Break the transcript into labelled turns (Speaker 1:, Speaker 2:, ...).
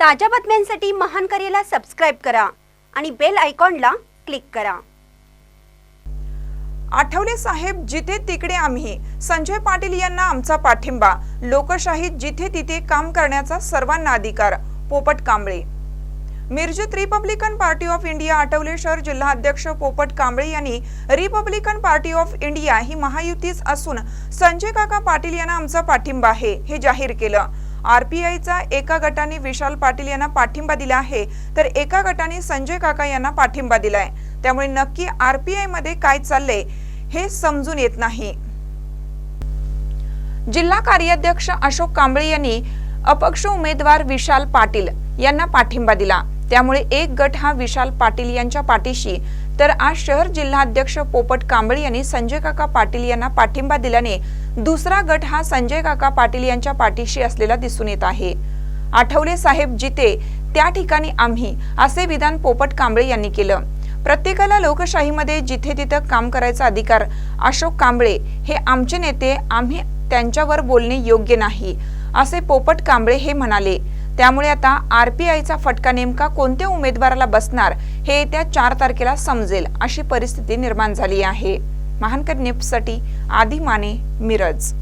Speaker 1: ताज्या बातम्यांसाठी महान करेला सबस्क्राईब करा आणि बेल आयकॉनला क्लिक करा.
Speaker 2: आठवले साहेब जिथे तिकडे आम्ही. संजय पाटील यांना आमचा पाठिंबा. लोकशाहीत जिथे तिथे काम करण्याचा सर्वांना अधिकार. Popat Kamble. मिरजेत Republican party of India Athawale शहर जिल्हा अध्यक्ष पोपट कांबळे यांनी रिपब्लिकन पार्टी ऑफ इंडिया ही महायुतीच असून संजय काका पाटील यांना आमचा पाठिंबा आहे हे जाहीर केलं. आरपीआयचा एका गटाने विशाल पाटील यांना पाठिंबा दिला आहे तर एका गटाने संजय काका यांना पाठिंबा दिलाय. त्यामुळे नक्की आरपीआयमध्ये काय चाललंय हे समजून येत नाही. जिल्हा कार्याध्यक्ष अशोक कांबळे यांनी अपक्ष उमेदवार विशाल पाटील यांना पाठिंबा दिला. त्यामुळे एक गट हा विशाल पाटील यांच्या पाठीशी. तर आज शहर जिल्हाध्यक्ष पोपट कांबळे यांनी संजय काका पाटील यांना पाठिंबा दिल्याने दुसरा गट हा संजय काका पाटील यांच्या पाठीशी असलेला दिसून येत आहे. आठवले साहेब जिथे त्या ठिकाणी आम्ही असे विधान पोपट कांबळे यांनी केलं. प्रत्येकाला लोकशाहीमध्ये जिथे तिथं काम करायचा अधिकार अशोक कांबळे हे आमचे नेते आम्ही त्यांच्यावर बोलणे योग्य नाही असे पोपट कांबळे हे म्हणाले. त्यामुळे आता आरपीआयचा फटका नेमका कोणत्या उमेदवाराला बसणार हे येत्या चार तारखेला समजेल अशी परिस्थिती निर्माण झाली आहे. महानकर न्यूजसाठी आदी माने मिरज.